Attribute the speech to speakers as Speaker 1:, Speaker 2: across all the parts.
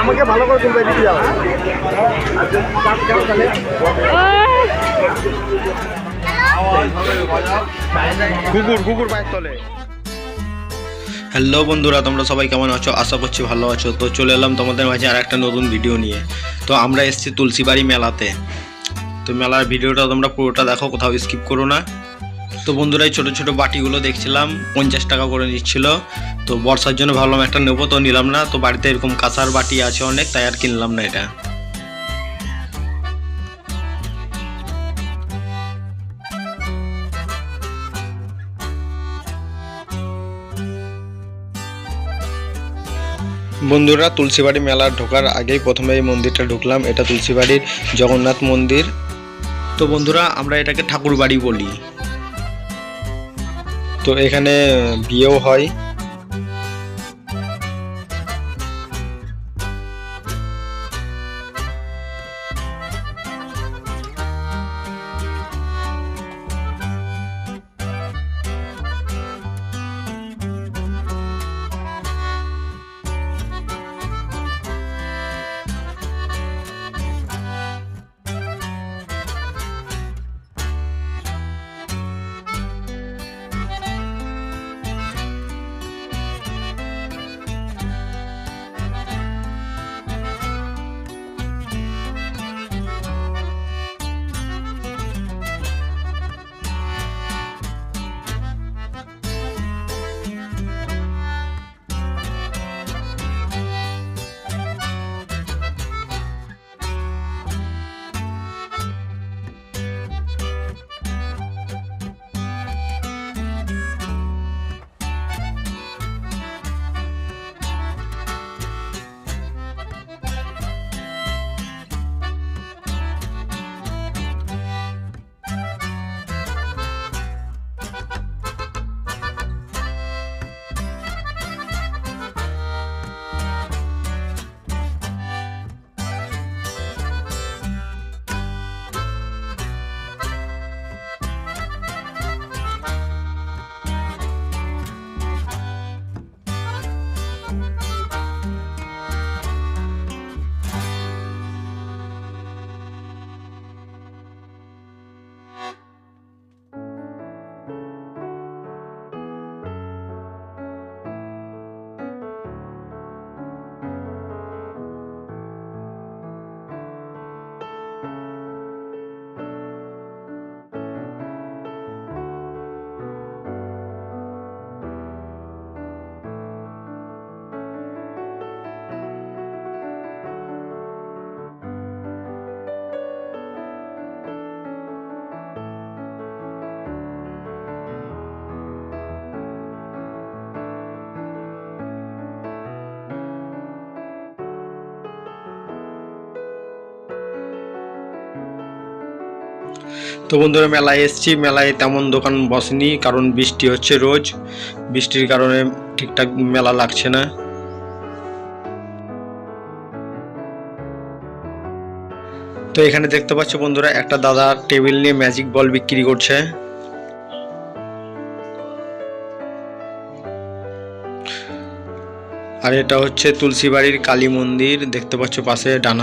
Speaker 1: আমাকে ভালো করে তুলবে দিকে যাও। কুকুর কুকুর পায়ের তলে।
Speaker 2: হ্যালো বন্ধুরা তোমরা সবাই কেমন আছো? আশা করছি ভালো আছো। তো চলে এলাম তোমাদের মাঝে আর একটা নতুন ভিডিও নিয়ে। তো আমরা এসেছি তুলসীবাড়ি মেলাতে। তো মেলার ভিডিওটা তোমরা পুরোটা দেখো, কোথাও স্কিপ করো না। তো বন্ধুরা, এই ছোটো ছোটো বাটিগুলো দেখছিলাম, পঞ্চাশ টাকা করে নিচ্ছিল। তো বর্ষার জন্য ভাবলাম একটা নেব, তো নিলাম না। তো বাড়িতে এরকম কাঁসার বাটি আছে অনেক, তাই আর কিনলাম না এটা। বন্ধুরা, তুলসীবাড়ি মেলা ঢোকার আগেই প্রথমে এই মন্দিরটা ঢুকলাম। এটা তুলসীবাড়ির জগন্নাথ মন্দির। তো বন্ধুরা আমরা এটাকে ঠাকুর বাড়ি বলি। তো এখানে বিয়েও হয়। তো বন্ধুরা, মেলায় এসেছি। মেলায় তেমন দোকান বসেনি, কারণ বৃষ্টি হচ্ছে রোজ। বৃষ্টির কারণে ঠিকঠাক মেলা লাগছে না। তো এখানে দেখতে পাচ্ছ বন্ধুরা, একটা দাদা টেবিল নিয়ে ম্যাজিক বল বিক্রি করছে। আর এটা হচ্ছে তুলসী বাড়ির কালী মন্দির, দেখতে পাচ্ছ পাশে ডান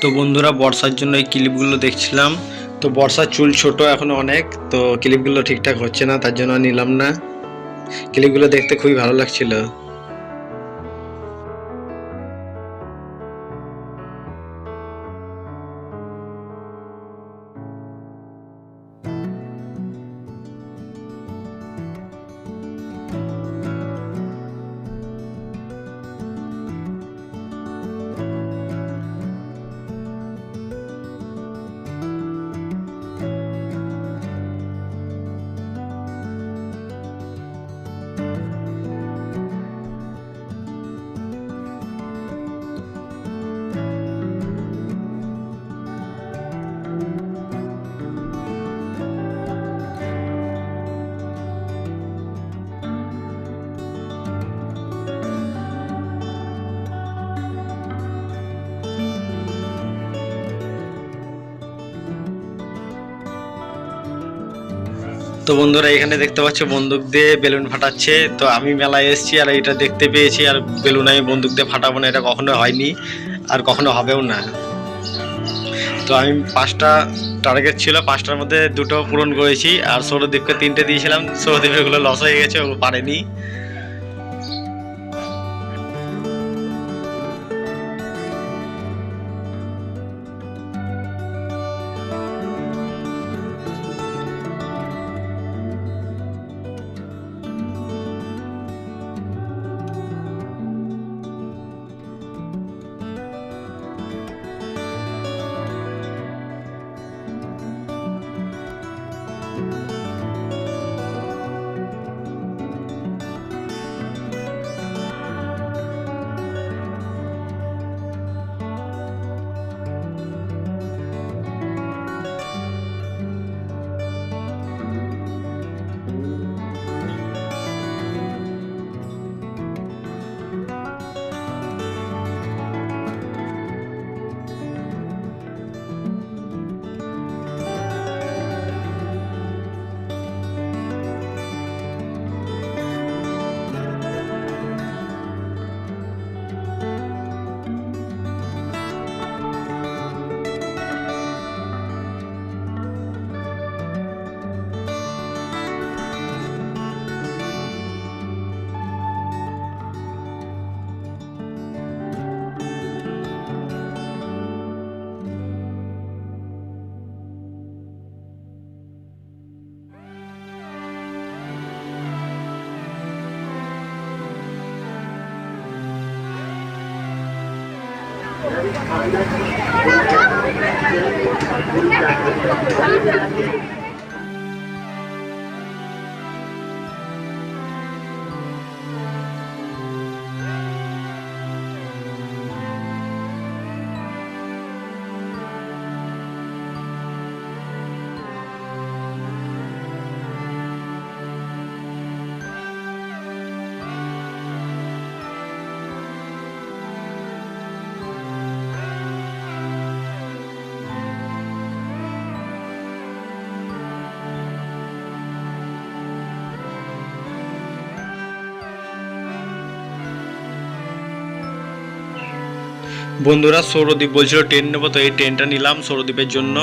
Speaker 2: তো বন্ধুরা, বর্ষার জন্য এই ক্লিপগুলো দেখছিলাম। তো বর্ষার চুল ছোট এখনও অনেক, তো ক্লিপগুলো ঠিকঠাক হচ্ছে না, তার জন্য নিলাম না। ক্লিপগুলো দেখতে খুবই ভালো লাগছিল। তো বন্ধুরা, এখানে দেখতে পাচ্ছ বন্দুক দিয়ে বেলুন ফাটাচ্ছে। তো আমি মেলায় এসেছি আর এটা দেখতে পেয়েছি আর বেলুন আমি বন্দুক দিয়ে ফাটাবো না, এটা কখনো হয়নি আর কখনো হবেও না। তো আমি পাঁচটা টার্গেট ছিল, পাঁচটার মধ্যে দুটো পূরণ করেছি আর সৌরদীপকে তিনটে দিয়েছিলাম। সৌরদীপেরগুলো লস হয়ে গেছে, ও পারেনি। Thank you. বন্ধুরা সৌরদ্বীপ বলছিল ট্রেন নেব তো এই ট্রেনটা নিলাম সৌরদ্বীপের জন্য।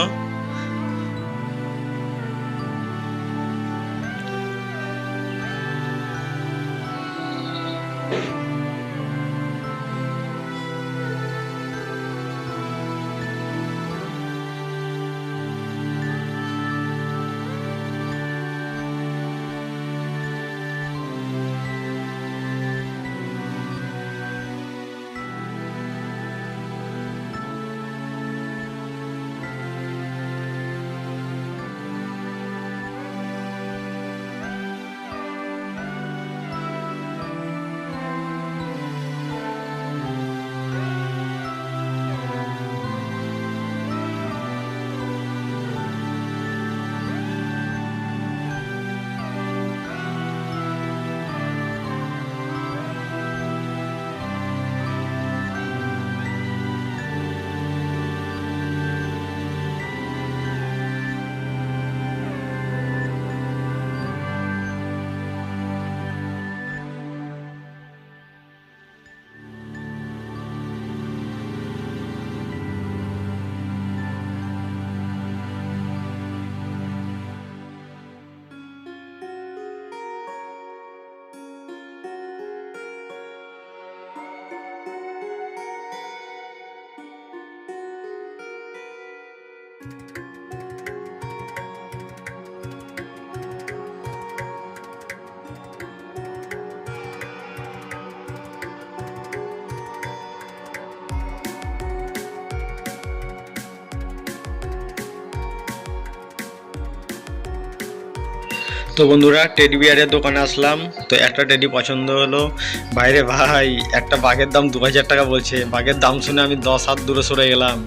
Speaker 2: তো বন্ধুরা টেডি বিয়ারের দোকানে আসলাম। তো একটা টেডি পছন্দ হলো। বাইরে ভাই, একটা বাঘের দাম দু হাজার টাকা বলছে। বাঘের দাম শুনে আমি দশ হাত দূরে সরে গেলাম।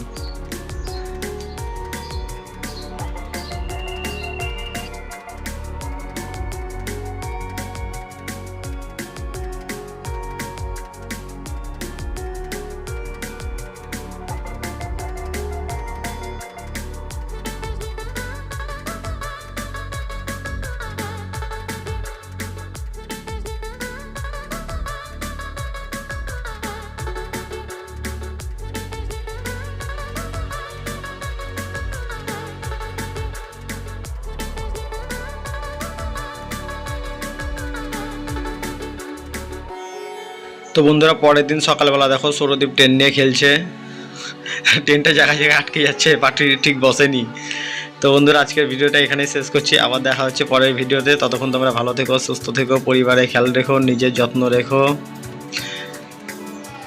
Speaker 2: তো বন্ধুরা পরের দিন সকালবেলা দেখো সৌরদ্বীপ ট্রেন নিয়ে খেলছে। ট্রেনটা জায়গায় জায়গায় আটকে যাচ্ছে পাটি ঠিক বসেনি। তো বন্ধুরা আজকের ভিডিওটা এখানে শেষ করছি। আবার দেখা হচ্ছে পরের ভিডিওতে। ততক্ষণ তোমরা ভালো থেকো, সুস্থ থেকো পরিবারে খেয়াল রেখো, নিজের যত্ন রেখো।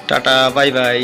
Speaker 2: Tata, bye bye.